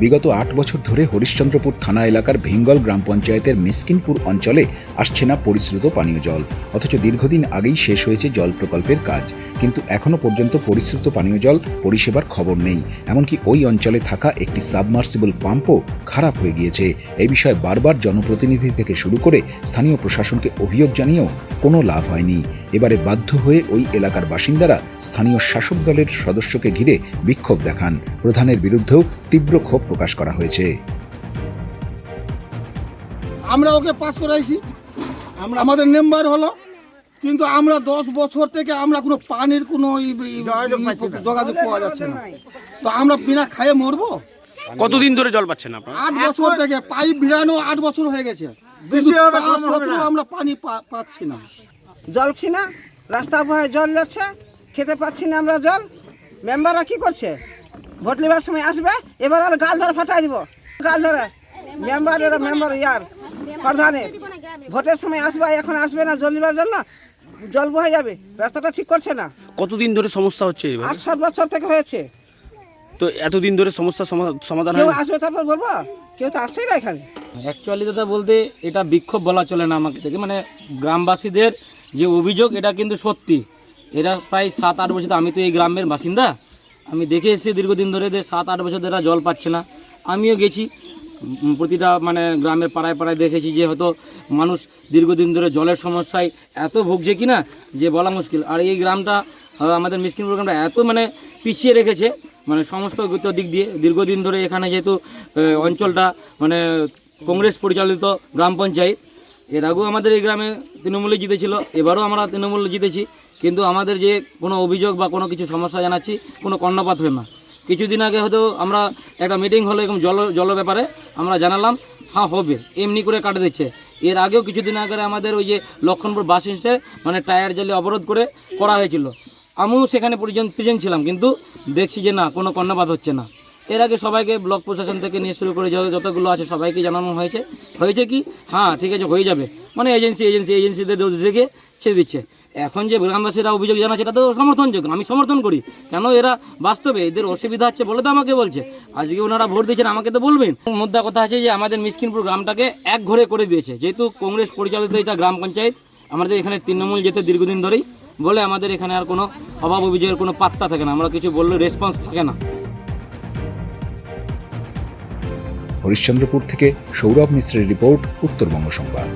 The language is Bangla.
বিগত আট বছর ধরে হরিশ্চন্দ্রপুর থানা এলাকার ভিঙ্গল গ্রাম পঞ্চায়েতের মিসকিনপুর অঞ্চলে আসছে না পরিশ্রুত পানীয় জল। অথচ দীর্ঘদিন আগেই শেষ হয়েছে জল প্রকল্পের কাজ। কিন্তু এখনও পর্যন্ত পরিশ্রুত পানীয় জল পরিষেবার খবর নেই। এমনকি ওই অঞ্চলে থাকা একটি সাবমার্সিবল পাম্পও খারাপ হয়ে গিয়েছে। এই বিষয়ে বারবার জনপ্রতিনিধি থেকে শুরু করে স্থানীয় প্রশাসনকে অভিযোগ জানিয়েও কোনো লাভ হয়নি। এবারে বাধ্য হয়ে ওই এলাকার বাসিন্দারা স্থানীয় শাসক দলের সদস্যকে ঘিরে বিক্ষোভ দেখান। প্রধানের বিরুদ্ধেও তীব্র ক্ষোভ প্রকাশ করা হয়েছে। আমরা ওকে পাস করাইছি। আমরা আমাদের মেম্বার হলো কিন্তু আমরা দশ বছর থেকে আমরা কোনো পানির কোনো যোগাযোগ পাওয়া যাচ্ছে না। তো আমরা বিনা খাইয়ে মরবো? কতদিন ধরে জল পাচ্ছেন আপনারা? আট বছর থেকে পাইপ ভিড়ানো আট বছর হয়ে গেছে। আমরা পানি পা- পাচ্ছি না। জল ছি না রাস্তা বয়ে জল যাচ্ছে খেতে পাচ্ছি না আমরা জল। মেম্বাররা কি করছে? ভোট নেবার সময় আসবে এবার আর গাল ধরে ফাটাই দিব। গাল ধরে। মেম্বার এরা মেম্বার ইয়ার প্রধানের। ভোটের সময় আসবে এখন আসবে না জল নেবার জন্য। জল বয়ে যাবে রাস্তাটা ঠিক করছে না। কতদিন ধরে সমস্যা হচ্ছে আট সাত বছর থেকে হয়েছে। তো এতদিন ধরে সমস্যার সমা- সমাধান হয়? আসবে তারপর বলব? কেউ তো আসছেই না এখানে। অ্যাকচুয়ালি দাদা বলতে এটা বিক্ষোভ বলা চলে না আমাকে থেকে। মানে গ্রামবাসীদের যে অভিযোগ এটা কিন্তু সত্যি। এরা প্রায় সাত আট বছর আমি তো এই গ্রামের বাসিন্দা। আমি দেখে এসেছি দীর্ঘদিন ধরে যে সাত আট বছর ধরে এরা জল পাচ্ছে না। আমিও গেছি। প্রতিটা মানে গ্রামের পাড়ায় পাড়ায় দেখেছি যে হয়তো মানুষ দীর্ঘদিন ধরে জলের সমস্যায় এত ভুগছে কি না যে বলা মুশকিল। আর এই গ্রামটা আমাদের মিসকিনপুর গ্রামটা এত মানে পিছিয়ে রেখেছে মানে সমস্ত দিক দিয়ে, দীর্ঘদিন ধরে এখানে যেহেতু অঞ্চলটা মানে কংগ্রেস পরিচালিত গ্রাম পঞ্চায়েত, এর আগেও আমাদের এই গ্রামে তৃণমূলে জিতেছিল, এবারও আমরা তৃণমূল জিতেছি, কিন্তু আমাদের যে কোনো অভিযোগ বা কোনো কিছু সমস্যা জানাচ্ছি, কোনো কর্ণপাত হয় না। কিছুদিন আগে হয়তো আমরা একটা মিটিং হলো এরকম জল জল ব্যাপারে, আমরা জানালাম হ্যাঁ হবে, এমনি করে কাটে দিচ্ছে। এর আগেও কিছুদিন আগে আমাদের ওই যে লক্ষণপুর বাস স্ট্যান্ডে মানে টায়ার জ্বালিয়ে অবরোধ করে করা হয়েছিল। আমিও সেখানে প্রেজেন্ট ছিলাম, কিন্তু দেখছি যে না, কোনো কর্ণপাত হচ্ছে না। এর আগে সবাইকে ব্লক প্রশাসন থেকে নিয়ে শুরু করে যত- যতগুলো আছে সবাইকে জানানো হয়েছে। হয়েছে কি? হ্যাঁ ঠিক আছে, হয়ে যাবে। মানে এজেন্সি এজেন্সি, এজেন্সিদের দেখে ছেড়ে দিচ্ছে। এখন যে গ্রামবাসীরা অভিযোগ জানাচ্ছে, এটা তো সমর্থনযোগ্য আমি সমর্থন করি। কেন এরা বাস্তবে এদের অসুবিধা হচ্ছে বলে তো আমাকে বলছে। আজকে ওনারা ভোট দিয়েছেন, আমাকে তো বলবেন। মুদ্রা কথা আছে যে আমাদের মিসকিনপুর গ্রামটাকে এক ঘরে করে দিয়েছে। যেহেতু কংগ্রেস পরিচালিত এটা গ্রাম পঞ্চায়েত, আমাদের এখানে তৃণমূল যেতে দীর্ঘদিন ধরেই বলে আমাদের এখানে আর কোনো অভাব অভিযোগের কোনো পাত্তা থাকে না, আমরা কিছু বললে রেসপন্স থাকে না। হরিশ্চন্দ্রপুর থেকে সৌরভ মিশ্রের রিপোর্ট, উত্তরবঙ্গ সংবাদ।